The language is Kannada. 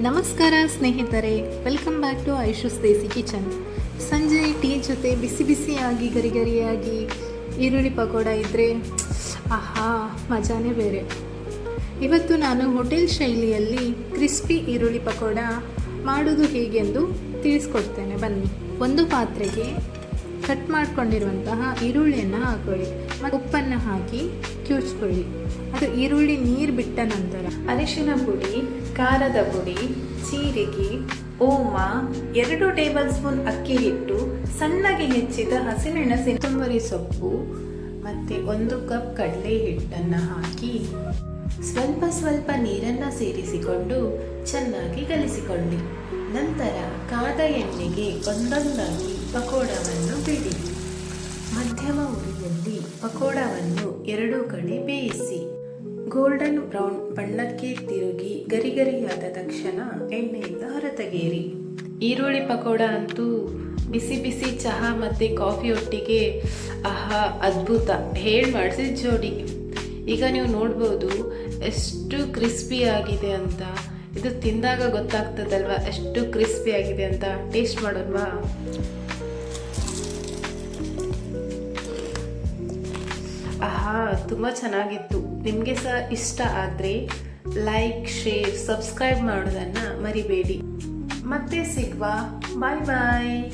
ನಮಸ್ಕಾರ ಸ್ನೇಹಿತರೆ welcome back to Aishu's desi kitchen ಸಂಜೆ ಟೀ ಜೊತೆ ಬಿಸಿ ಬಿಸಿಯಾಗಿ ಗರಿ ಗರಿಯಾಗಿ ಈರುಳ್ಳಿ ಪಕೋಡ ಇದ್ದರೆ ಆಹಾ, ಮಜಾನೇ ಬೇರೆ. ಇವತ್ತು ನಾನು ಹೋಟೆಲ್ ಶೈಲಿಯಲ್ಲಿ ಕ್ರಿಸ್ಪಿ ಈರುಳ್ಳಿ ಪಕೋಡ ಮಾಡೋದು ಹೇಗೆಂದು ತಿಳಿಸ್ಕೊಡ್ತೇನೆ. ಬನ್ನಿ. ಒಂದು ಪಾತ್ರೆಗೆ ಕಟ್ ಮಾಡ್ಕೊಂಡಿರುವಂತಹ ಈರುಳ್ಳಿಯನ್ನು ಹಾಕೊಳ್ಳಿ. ಮತ್ತು ಉಪ್ಪನ್ನು ಹಾಕಿ ಕಿವುಚ್ಕೊಳ್ಳಿ ಅದು ಈರುಳ್ಳಿ ನೀರು ಬಿಟ್ಟ ನಂತರ ಅರಿಶಿನ ಪುಡಿ, ಖಾರದ ಪುಡಿ, ಜೀರಿಗೆ, ಓಮ, ಎರಡು ಟೇಬಲ್ ಸ್ಪೂನ್ ಅಕ್ಕಿ ಹಿಟ್ಟು, ಸಣ್ಣಗೆ ಹೆಚ್ಚಿದ ಹಸಿಮೆಣಸಿನ ಕೊತ್ತಂಬರಿ ಸೊಪ್ಪು, ಮತ್ತು ಒಂದು ಕಪ್ ಕಡಲೆ ಹಿಟ್ಟನ್ನು ಹಾಕಿ ಸ್ವಲ್ಪ ಸ್ವಲ್ಪ ನೀರನ್ನು ಸೇರಿಸಿಕೊಂಡು ಚೆನ್ನಾಗಿ ಕಲಿಸಿಕೊಳ್ಳಿ. ನಂತರ ಕಾದ ಎಣ್ಣೆಗೆ ಒಂದೊಂದಾಗಿ ಪಕೋಡವನ್ನು ಬಿಡಿ ಮಧ್ಯಮ ಉರಿಯಲ್ಲಿ ಪಕೋಡವನ್ನು ಎರಡೂ ಕಡೆ ಬೇಯಿಸಿ, ಗೋಲ್ಡನ್ ಬ್ರೌನ್ ಬಣ್ಣಕ್ಕೆ ತಿರುಗಿ ಗರಿಗರಿಯಾದ ತಕ್ಷಣ ಎಣ್ಣೆಯಿಂದ ಹೊರತೆಗೆಯಿರಿ. ಈರುಳ್ಳಿ ಪಕೋಡ ಅಂತೂ ಬಿಸಿ ಬಿಸಿ ಚಹಾ ಮತ್ತು ಕಾಫಿ ಒಟ್ಟಿಗೆ ಆಹಾ ಅದ್ಭುತ. ಹೇಳಿ ಮಾಡಿಸಿದ ಜೋಡಿ. ಈಗ ನೀವು ನೋಡ್ಬೋದು ಎಷ್ಟು ಕ್ರಿಸ್ಪಿ ಆಗಿದೆ ಅಂತ. ಇದು ತಿಂದಾಗ ಗೊತ್ತಾಗ್ತದಲ್ವಾ? ಎಷ್ಟು ಕ್ರಿಸ್ಪಿ ಆಗಿದೆ ಅಂತ. ಟೇಸ್ಟ್ ಮಾಡೋಲ್ವಾ ಆಹಾ, ತುಂಬ ಚೆನ್ನಾಗಿತ್ತು. ನಿಮಗೆ ಸಹ ಇಷ್ಟ ಆದರೆ ಲೈಕ್ ಶೇರ್ ಸಬ್ಸ್ಕ್ರೈಬ್ ಮಾಡೋದನ್ನು ಮರಿಬೇಡಿ. ಮತ್ತೆ ಸಿಗುವ. ಬಾಯ್ ಬಾಯ್